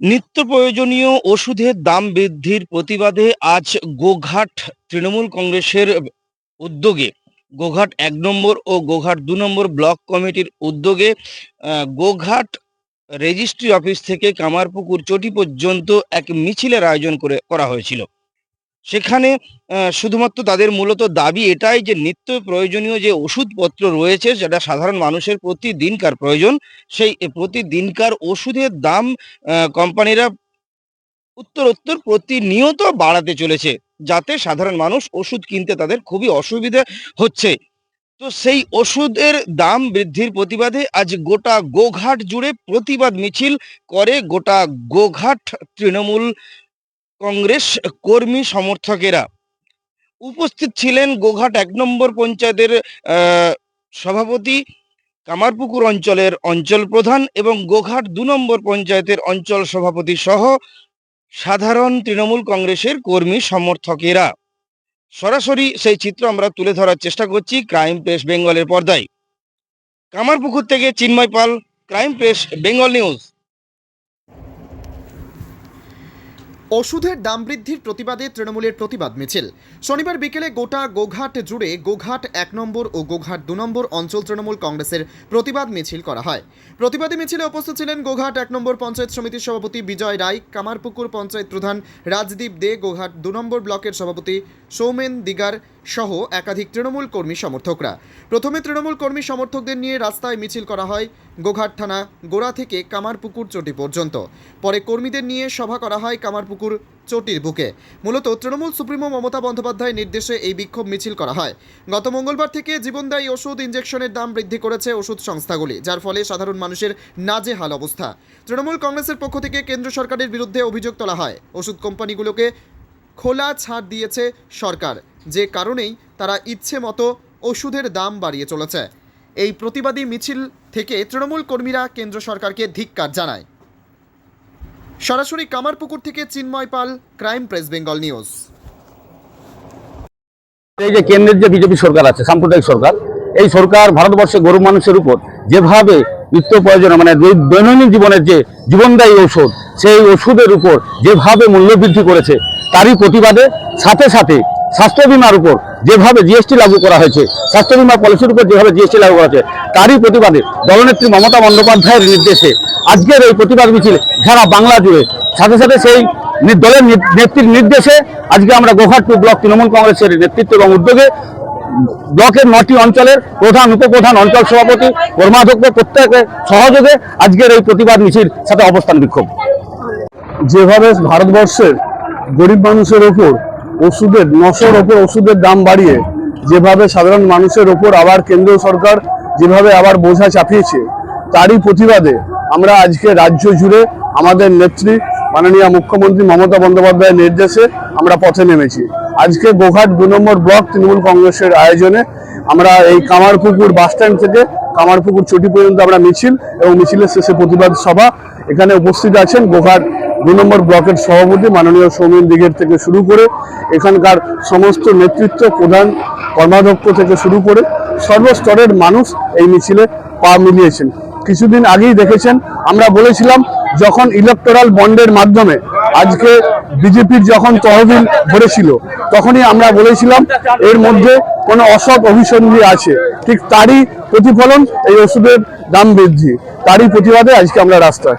নিত্য প্রয়োজনীয় ওষুধের দাম বৃদ্ধির প্রতিবাদে আজ গোঘাট তৃণমূল কংগ্রেসের উদ্যোগে, গোঘাট এক নম্বর ও গোঘাট দু নম্বর ব্লক কমিটির উদ্যোগে গোঘাট রেজিস্ট্রি অফিস থেকে কামারপুকুর চটি পর্যন্ত এক মিছিলের আয়োজন করে, করা হয়েছিল। সেখানে শুধুমাত্র তাদের মূলত দাবি এটাই যে নিত্য প্রয়োজনীয় যে ওষুধপত্র রয়েছে, যেটা সাধারণ মানুষের প্রতিদিনকার প্রয়োজন, সেই প্রতিদিনকার ওষুধের দাম কোম্পানিরা উত্তরোত্তর প্রতিনিয়ত বাড়াতে চলেছে, যাতে সাধারণ মানুষ ওষুধ কিনতে তাদের খুবই অসুবিধা হচ্ছে। তো সেই ওষুধের দাম বৃদ্ধির প্রতিবাদে আজ গোটা গোঘাট জুড়ে প্রতিবাদ মিছিল করে গোটা গোঘাট তৃণমূল কংগ্রেস কর্মী সমর্থকেরা উপস্থিত ছিলেন গোঘাট এক নম্বর পঞ্চায়েতের সভাপতি কামারপুকুর অঞ্চলের অঞ্চল প্রধান এবং গোঘাট দু নম্বর পঞ্চায়েতের অঞ্চল সভাপতি সহ সাধারণ তৃণমূল কংগ্রেসের কর্মী সমর্থকেরা। সরাসরি সেই চিত্র আমরা তুলে ধরার চেষ্টা করছি ক্রাইম প্রেস বেঙ্গলের পর্দায়। কামারপুকুর থেকে Chinmoy Pal, crime press Bengal news. ওষুধের দাম বৃদ্ধির প্রতিবাদে তৃণমূলের প্রতিবাদ মিছিল। শনিবার বিকেলে গোটা গোঘাট জুড়ে গোঘাট এক নম্বর ও গোঘাট দু নম্বর অঞ্চল তৃণমূল কংগ্রেসের প্রতিবাদ মিছিল করা হয়। প্রতিবাদী মিছিলে উপস্থিত ছিলেন গোঘাট এক নম্বর পঞ্চায়েত সমিতির সভাপতি বিজয় রায়, কামারপুকুর পঞ্চায়েত প্রধান রাজদীপ দে, গোঘাট দু নম্বর ব্লকের সভাপতি সৌমেন দিগার সহ একাধিক তৃণমূল কর্মী সমর্থকরা। প্রথমে তৃণমূল কর্মী সমর্থকদের নিয়ে রাস্তায় মিছিল করা হয় গোঘাট থানা গোড়া থেকে কামারপুকুর চটি পর্যন্ত। পরে কর্মীদের নিয়ে সভা করা হয় কামারপুকুর চটির বুকে। মূলত তৃণমূল সুপ্রিমো মমতা বন্দ্যোপাধ্যায়ের নির্দেশে এই বিক্ষোভ মিছিল করা হয়। গত মঙ্গলবার থেকে জীবনদায়ী ওষুধ ইঞ্জেকশনের দাম বৃদ্ধি করেছে ওষুধ সংস্থাগুলি, যার ফলে সাধারণ মানুষের নাজেহাল অবস্থা। তৃণমূল কংগ্রেসের পক্ষ থেকে কেন্দ্র সরকারের বিরুদ্ধে অভিযোগ তোলা হয়। ওষুধ কোম্পানিগুলোকে খোলা ছাড় দিয়েছে সরকার। যে কারণেই তারা ইচ্ছে মতো ওষুধের দাম বাড়িয়ে চলেছে। এই প্রতিবাদী মিছিল থেকে তৃণমূল কর্মীরা কেন্দ্র সরকারকে ধিক্কার জানায়। সরাসরি কামারপুকুর থেকে Chinmoy Pal, crime press Bengal news. এই যে কেন্দ্রের যে বিজেপি সরকার আছে, সাম্প্রদায়িক সরকার, এই সরকার ভারতবর্ষে গরিব মানুষের উপর যেভাবে নিত্য প্রয়োজনে মানে দৈনন্দিন জীবনের যে জীবনদায়ী ঔষধ, সেই ওষুধের উপর যেভাবে মূল্য বৃদ্ধি করেছে, তারই প্রতিবাদে সাথে সাথে স্বাস্থ্য বিমার উপর যেভাবে জিএসটি লাগু করা হয়েছে, স্বাস্থ্য বিমা পলিসির উপর যেভাবে জিএসটি লাগু করা হয়েছে, তারই প্রতিবাদে দলনেত্রী মমতা বন্দ্যোপাধ্যায়ের নির্দেশে আজকের এই প্রতিবাদ মিছিল সারা বাংলা জুড়ে। সাথে সাথে সেই দলের নেত্রীর নির্দেশে আজকে আমরা টু ব্লক তৃণমূল কংগ্রেসের নেতৃত্ব এবং উদ্যোগে ব্লকের নটি অঞ্চলের প্রধান, উপপ্রধান অঞ্চল সভাপতি, কর্মাধ্যক্ষ প্রত্যেকের সহযোগে আজকের এই প্রতিবাদ মিছিল সাথে অবস্থান বিক্ষোভ। যেভাবে ভারতবর্ষের গরিব মানুষের ওপর ওষুধের, নশোর ওপর ওষুধের দাম বাড়িয়ে যেভাবে সাধারণ মানুষের ওপর আবার কেন্দ্র সরকার যেভাবে আবার বোঝা চাপিয়েছে, তারই প্রতিবাদে আমরা আজকে রাজ্য জুড়ে আমাদের নেত্রী মাননীয় মুখ্যমন্ত্রী মমতা বন্দ্যোপাধ্যায়ের নির্দেশে আমরা পথে নেমেছি। আজকে গোঘাট দু নম্বর ব্লক তৃণমূল কংগ্রেসের আয়োজনে আমরা এই কামারপুকুর বাস স্ট্যান্ড থেকে কামারপুকুর চটি পর্যন্ত আমরা মিছিল এবং মিছিলের শেষে প্রতিবাদ সভা এখানে উপস্থিত আছেন গোঘাট দু নম্বর ব্লকের সভাপতি মাননীয় সৌমিন দিঘের থেকে শুরু করে এখানকার সমস্ত নেতৃত্ব, প্রধান কর্মাধ্যক্ষ থেকে শুরু করে সর্বস্তরের মানুষ এই মিছিলে পা মিলিয়েছেন। কিছুদিন আগেই দেখেছেন, আমরা বলেছিলাম যখন ইলেকটোরাল বন্ডের মাধ্যমে আজকে বিজেপির যখন তহবিল ভরেছিল তখনই আমরা বলেছিলাম এর মধ্যে কোনো অসৎ অভিসন্ধি আছে। ঠিক তারই প্রতিফলন এই ওষুধের দাম বৃদ্ধি, তারই প্রতিবাদে আজকে আমরা রাস্তায়।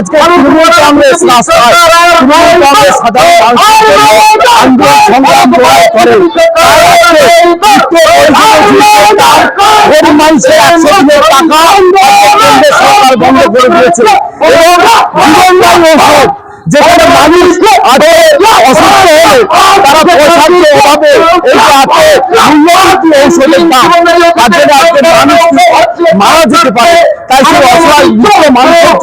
আজকে তৃণমূল কংগ্রেস রাস্তায় তৃণমূল কংগ্রেস সাধারণ মানুষের জন্য আন্দোলন সংগ্রাম লড়াই করে তাই আজকে নিত্য প্রয়োজনীয় যে দাম, গরিব মানুষের একশো দিনের টাকা সরকার বন্ধ করে দিয়েছে এবং জীবনদায়ী ঔষধ যেখানে মানুষ আগে অসুস্থ হলে তারা পয়সার অভাবে এই যে হাতে ঔষধের দাম তার জন্য আজকে মানুষ মারা যেতে পারে তাই সেই অসহায় মানুষের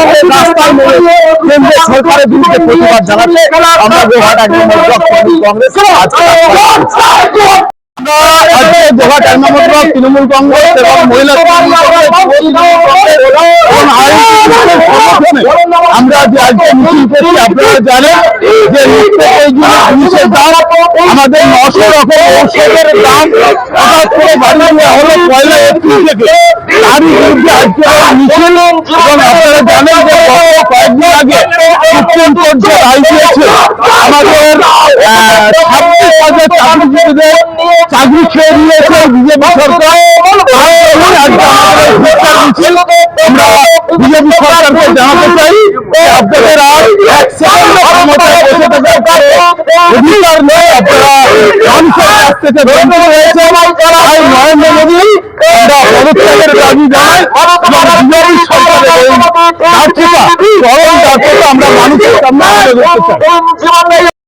রাস্তায় নেমে কেন্দ্রের সরকারের বিরুদ্ধে প্রতিবাদ জানাতে আমরা গোহাট এক নম্বর ব্লক কংগ্রেস আজকে গোঘাট এক নম্বর ব্লক তৃণমূল কংগ্রেস এবং মহিলা আমরা যে আজকে মিছিল করছি আপনারা জানেন যে জিনিসের দাম আমাদের নশো রকম ঔষধের দাম হঠাৎ করে বাড়িয়ে হলো পয়লা এপ্রিল থেকে তারই বিরুদ্ধে আজকে মিছিল এবং আপনারা জানেন যে কয়েকদিন আগে সুপ্রিম কোর্ট যে রায় দিয়েছে আমাদের ছাব্বিশ হাজার চাকরিজীবীদের চাকরি খেয়ে নিয়েছে বিজেপি সরকার। আমরা বিজেপি সরকারকে জানাতে চাই আপনাদের আর এক সেকেন্ড ক্ষমতায় বসে থাকার অধিকার নেই আপনারা মানুষের কাছ থেকে বঞ্চিত হয়েছে তাই নরেন্দ্র মোদী আমরা পদত্যাগের দাবি জানাই বিজেপি সরকারের এই ব্যর্থতা চরম ব্যর্থতা আমরা মানুষের সামনে তুলে ধরতে চাই